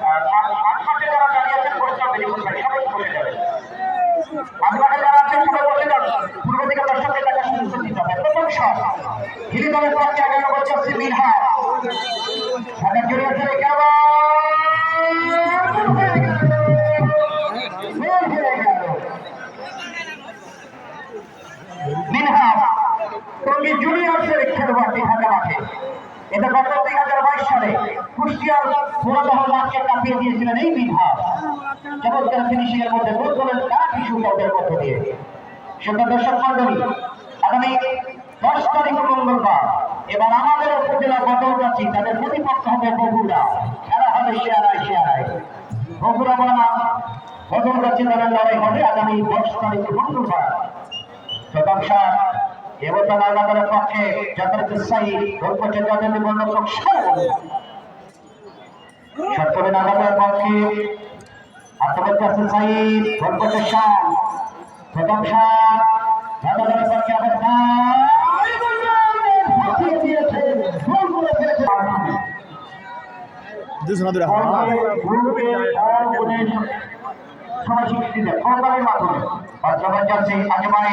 মাঠে যারা দাঁড়িয়ে আছেন বসে যাবেন বেরিয়ে সবাই বসে যাবেন মাঠে যারা আছেন সবাই বসে যান পূর্ব দিকে দর্শকের দেখা সুযোগ দিতে হবে প্রথম শট হিলিদলের পক্ষে আগামী বছর সে মিনহা সাদা জড়িয়েছে কেমন মিনহাস টঙ্গী জুনিয়র্সের খেলোয়াড়টি ঢাকা মাঠে এটা গত দুই হাজার বাইশ সালে কুষ্টিয়ার পুরোদহল মাঠকে কাঁপিয়ে দিয়েছিলেন এই মিনহাস চমৎকার ফিনিশিং এর মধ্যে গোল করেন কাঠি শুটাউটের মধ্য দিয়ে। সুন্দর দর্শক মন্ডলী আগামী দশ তারিখ মঙ্গলবার, এবার আমাদের উপজেলা বদলগাছি তাদের প্রতিপক্ষ হবে বগুড়া। খেলা হবে শেয়ারায় শেয়ারায় বগুড়া বনাম বদলগাছি দলের লড়াই হবে আগামী দশ তারিখ মঙ্গলবার। শতাংশা এবছর আলাদার পক্ষে যাত্রাতে সাই রূপচে যাদের নিবন্ধক সত্তরের আলাদার পক্ষে আত্মহত্যা সাই রূপচে শাহ শতাংশা আলাদার পক্ষে অবস্থা দুশো দূরে সবাই স্বীকৃতি দেয় কোরবানির মাধ্যমে। বাস্তবায়ন যাচ্ছে আজমাই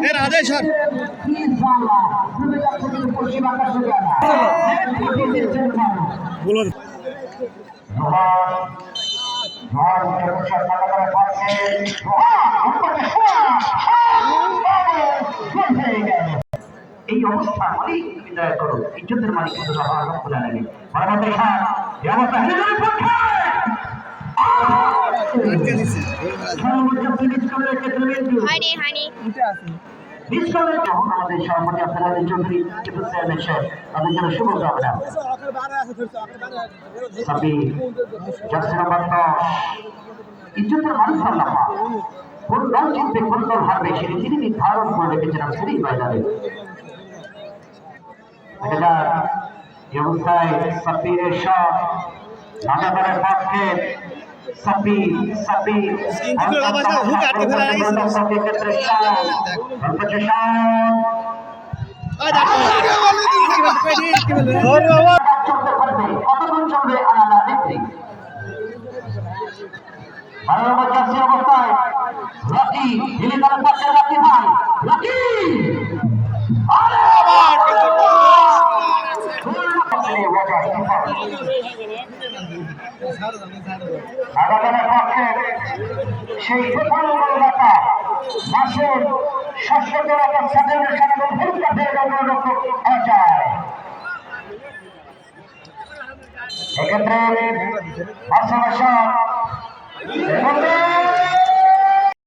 এ রাধে স্যার। বলুন। এই অবস্থা মালিক তুমি দয়া করো ইজ্জতের মালিক কিন্তু সবার অবস্থা হিন্দুদের পক্ষে! নিষ্কালের যখন আমাদের সভাপতি আপনারা চৌধুরী টিপু চেয়ারম্যান সাহেব তাদের জন্য শুভ জার্সি নাম্বার দশ ইজ্জতের মানুষ আল্লাহ কোন দল জিতবে কোন দল হারবে সেটি তিনি নির্ধারণ করে ময়দানে। অবস্থায় পক্ষে স্ক্রিন আবার হুক আটকে ফেলা হয়েছে। সাব্বির ক্ষেত্রে শট সর্বোচ্চ শট ওই দেখো ধরে বাবা আগামীর পক্ষে সেই প্রথম গোলদাতা মাসুর ষষ্ঠ গোলদাতা সেকেন্ডের সাথে ভুল কাটে গোলরক্ষক অজয় এক্ষেত্রে বার্সেলোনা